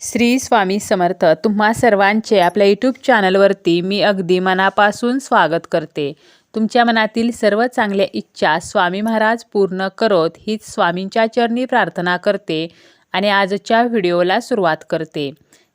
श्री स्वामी समर्थ. तुम्हा सर्वांचे आपल्या यूट्यूब चॅनलवरती मी अगदी मनापासून स्वागत करते. तुमच्या मनातील सर्व चांगल्या इच्छा स्वामी महाराज पूर्ण करोत हीच स्वामींच्या चरणी प्रार्थना करते आणि आजच्या व्हिडिओला सुरुवात करते.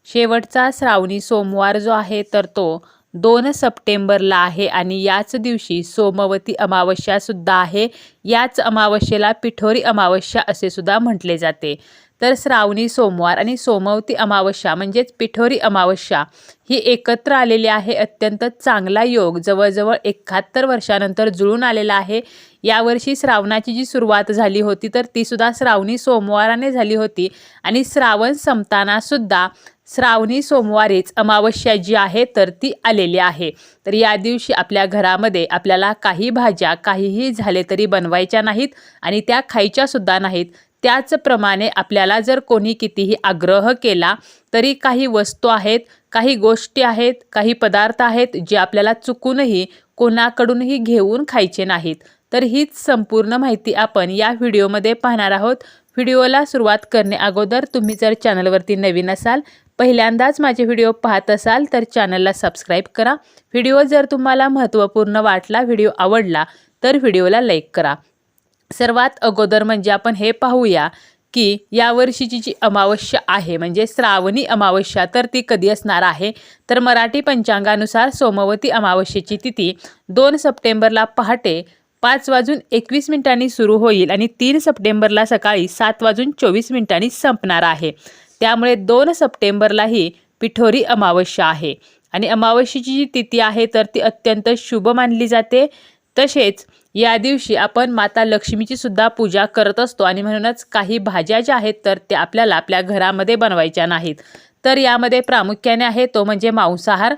शेवटचा श्रावणी सोमवार जो आहे तर तो दोन सप्टेंबरला आहे आणि याच दिवशी सोमवती अमावस्यासुद्धा आहे. याच अमावस्येला पिठोरी अमावस्या असे सुद्धा म्हटले जाते. तर श्रावणी सोमवार आणि सोमवती अमावस्या म्हणजेच पिठोरी अमावस्या ही एकत्र आलेली आहे. अत्यंत चांगला योग जवळजवळ एकाहत्तर वर्षानंतर जुळून आलेला आहे. यावर्षी श्रावणाची जी सुरुवात झाली होती तर तीसुद्धा श्रावणी सोमवाराने झाली होती. आणि श्रावण संपतानासुद्धा श्रावणी सोमवारीच अमावस्या जी आहे तर ती आलेली आहे. तर या दिवशी आपल्या घरामध्ये आपल्याला काही भाज्या काहीही झाले तरी बनवायच्या नाहीत आणि त्या खायच्या सुद्धा नाहीत. त्याचप्रमाणे आपल्याला जर कोणी कितीही आग्रह केला तरी काही वस्तू आहेत काही गोष्टी आहेत काही पदार्थ आहेत जे आपल्याला चुकूनही कोणाकडूनही घेऊन खायचे नाहीत. तर हीच संपूर्ण माहिती आपण या व्हिडिओमध्ये पाहणार आहोत. व्हिडिओला सुरुवात करणे अगोदर तुम्ही जर चॅनलवरती नवीन असाल पहिल्यांदाच माझे व्हिडिओ पाहत असाल तर चॅनलला सबस्क्राईब करा. व्हिडिओ जर तुम्हाला महत्त्वपूर्ण वाटला व्हिडिओ आवडला तर व्हिडिओला लाईक करा. सर्वात अगोदर म्हणजे आपण हे पाहूया की यावर्षीची जी अमावस्या आहे म्हणजे श्रावणी अमावस्या तर ती कधी असणार आहे? तर मराठी पंचांगानुसार सोमवती अमावस्येची तिथी दोन सप्टेंबरला पहाटे पाच वाजून एकवीस मिनिटांनी सुरू होईल आणि तीन सप्टेंबरला सकाळी सात वाजून चोवीस मिनिटांनी संपणार आहे. त्यामुळे दोन सप्टेंबरलाही पिठोरी अमावस्या आहे. आणि अमावस्येची जी तिथी आहे तर ती अत्यंत शुभ मानली जाते. तसेच या दिवशी आपण माता लक्ष्मीची सुद्धा पूजा करत असतो आणि म्हणूनच काही भाज्या ज्या आहेत तर त्या आपल्याला आपल्या घरामध्ये बनवायच्या नाहीत. तर यामध्ये प्रामुख्याने आहे तो म्हणजे मांसाहार.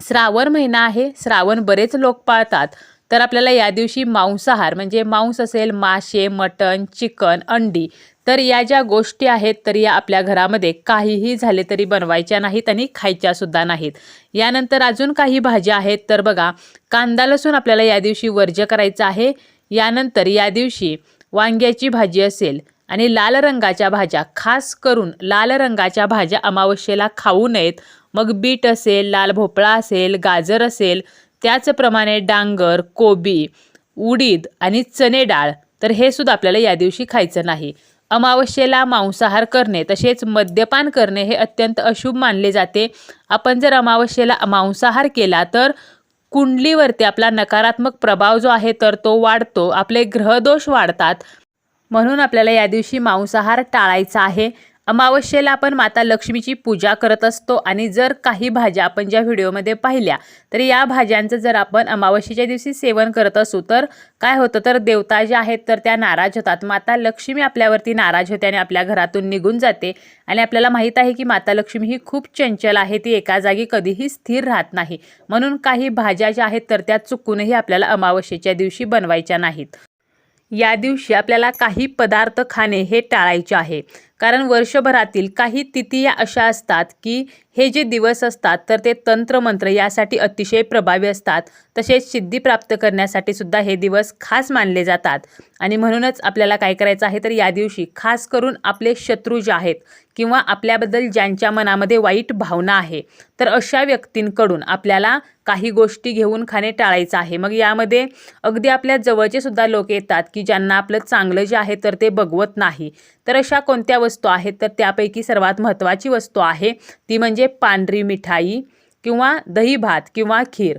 श्रावण महिना आहे श्रावण बरेच लोक पाळतात. तर आपल्याला या दिवशी मांसाहार म्हणजे मांस असेल मासे मटण चिकन अंडी तर या ज्या गोष्टी आहेत तर या आपल्या घरामध्ये काहीही झाले तरी बनवायच्या नाहीत आणि खायच्यासुद्धा नाहीत. यानंतर अजून काही भाज्या आहेत तर बघा कांदा लसूण आपल्याला या दिवशी वर्ज्य करायचं आहे. यानंतर या दिवशी वांग्याची भाजी असेल आणि लाल रंगाच्या भाज्या खास करून लाल रंगाच्या भाज्या अमावस्येला खाऊ नयेत. मग बीट असेल लाल भोपळा असेल गाजर असेल त्याचप्रमाणे डांगर कोबी उडीद आणि चणे डाळ तर हे सुद्धा आपल्याला या दिवशी खायचं नाही. अमावस्येला मांसाहार करणे तसेच मद्यपान करणे हे अत्यंत अशुभ मानले जाते. आपण जर अमावस्येला मांसाहार केला तर कुंडलीवरती आपला नकारात्मक प्रभाव जो आहे तर तो वाढतो. आपले ग्रहदोष वाढतात. म्हणून आपल्याला या दिवशी मांसाहार टाळायचा आहे. अमावस्येला आपण माता लक्ष्मीची पूजा करत असतो आणि जर काही भाज्या आपण ज्या व्हिडिओमध्ये पाहिल्या तर या भाज्यांचं जर आपण अमावस्येच्या दिवशी सेवन करत असू तर काय होतं? तर देवता ज्या आहेत तर त्या नाराज होतात. माता लक्ष्मी आपल्यावरती नाराज होते आणि आपल्या घरातून निघून जाते. आणि आपल्याला माहीत आहे की माता लक्ष्मी ही खूप चंचल आहे. ती एका जागी कधीही स्थिर राहत नाही. म्हणून काही भाज्या ज्या आहेत तर त्या चुकूनही आपल्याला अमावस्येच्या दिवशी बनवायच्या नाहीत. या दिवशी आपल्याला काही पदार्थ खाणे हे टाळायचे आहे. कारण वर्षभरातील काही तिथिया अशा असतात की हे जे दिवस असतात तर ते तंत्रमंत्र यासाठी अतिशय प्रभावी असतात. तसेच सिद्धी प्राप्त करण्यासाठी सुद्धा हे दिवस खास मानले जातात. आणि म्हणूनच आपल्याला काय करायचं आहे तर या दिवशी खास करून आपले शत्रू जे आहेत किंवा आपल्याबद्दल ज्यांच्या मनामध्ये वाईट भावना आहे तर अशा व्यक्तींकडून आपल्याला काही गोष्टी घेऊन खाणे टाळायचं आहे. मग यामध्ये अगदी आपल्या जवळचे सुद्धा लोक येतात की ज्यांना आपलं चांगलं जे आहे तर ते बघवत नाही. तर अशा कोणत्या वस्तू आहेत तर त्यापैकी सर्वात महत्त्वाची वस्तू आहे ती म्हणजे पांढरी मिठाई किंवा दही भात किंवा खीर.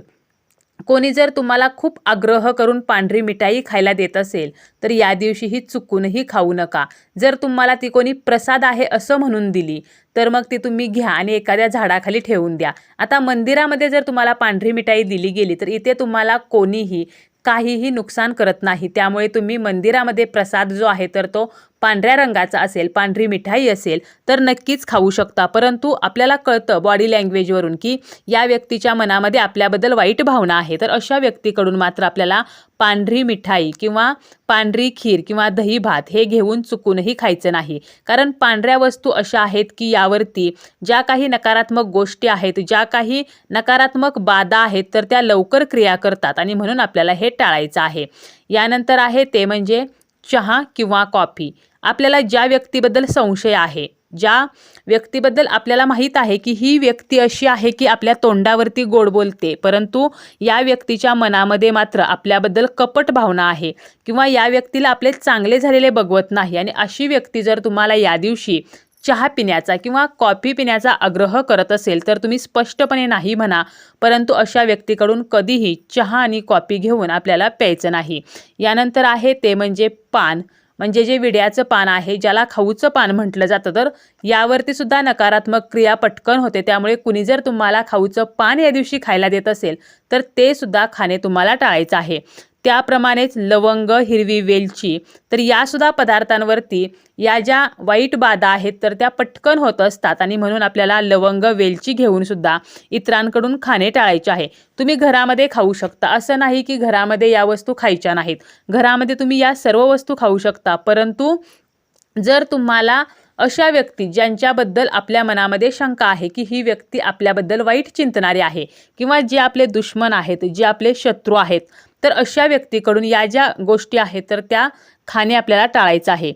कोणी जर तुम्हाला खूप आग्रह करून पांढरी मिठाई खायला देत असेल तर या दिवशी ही चुकूनही खाऊ नका. जर तुम्हाला ती कोणी प्रसाद आहे असं म्हणून दिली तर मग ती तुम्ही घ्या आणि एखाद्या झाडाखाली ठेवून द्या. आता मंदिरामध्ये जर तुम्हाला पांढरी मिठाई दिली गेली तर इथे तुम्हाला कोणीही काहीही नुकसान करत नाही. त्यामुळे तुम्ही मंदिरामध्ये प्रसाद जो आहे तर तो पांढऱ्या रंगाचा असेल पांढरी मिठाई असेल तर नक्कीच खाऊ शकता. परंतु आपल्याला कळतं बॉडी लँग्वेजवरून की या व्यक्तीच्या मनामध्ये आपल्याबद्दल वाईट भावना आहे. तर अशा व्यक्तीकडून मात्र आपल्याला पांढरी मिठाई किंवा पांढरी खीर किंवा दही भात हे घेऊन चुकूनही खायचं नाही. कारण पांढऱ्या वस्तू अशा आहेत की यावरती ज्या काही नकारात्मक गोष्टी आहेत ज्या काही नकारात्मक बाधा आहेत तर त्या लवकर क्रिया करतात आणि म्हणून आपल्याला हे टाळायचं आहे. यानंतर आहे ते म्हणजे चहा किंवा कॉफी. आपल्याला ज्या व्यक्तीबद्दल संशय आहे ज्या व्यक्तीबद्दल आपल्याला माहीत आहे की ही व्यक्ती अशी आहे की आपल्या तोंडावरती गोड बोलते परंतु या व्यक्तीच्या मनामध्ये मात्र आपल्याबद्दल कपट भावना आहे किंवा या व्यक्तीला आपले चांगले झालेले बघवत नाही आणि अशी व्यक्ती जर तुम्हाला या दिवशी चहा पिण्याचा किंवा कॉफी पिण्याचा आग्रह करत असेल तर तुम्ही स्पष्टपणे नाही म्हणा परंतु अशा व्यक्तीकडून कधीही चहा आणि कॉफी घेऊन आपल्याला प्यायचं नाही. यानंतर आहे ते म्हणजे पान. म्हणजे जे विड्याचं पान आहे ज्याला खाऊचं पान म्हटलं जातं तर यावरती सुद्धा नकारात्मक क्रिया पटकन होते. त्यामुळे कुणी जर तुम्हाला खाऊचं पान या दिवशी खायला देत असेल तर ते सुद्धा खाणे तुम्हाला टाळायचं आहे. त्याप्रमाणेच लवंग हिरवी वेलची. तर यासुद्धा पदार्थांवरती या ज्या वाईट बाधा आहेत तर त्या पटकन होत असतात. आणि म्हणून आपल्याला लवंग वेलची घेऊन सुद्धा इतरांकडून खाणे टाळायचे आहे. तुम्ही घरामध्ये खाऊ शकता. असं नाही की घरामध्ये या वस्तू खायच्या नाहीत. घरामध्ये तुम्ही या सर्व वस्तू खाऊ शकता. परंतु जर तुम्हाला अशा व्यक्ती ज्यांच्याबद्दल आपल्या मनामध्ये शंका आहे की ही व्यक्ती आपल्याबद्दल वाईट चिंतणारी आहे किंवा जे आपले दुश्मन आहेत जे आपले शत्रू आहेत तर अशा व्यक्तीकडून या ज्या गोष्टी आहेत तर त्या खाणे आपल्याला टाळायचं आहे.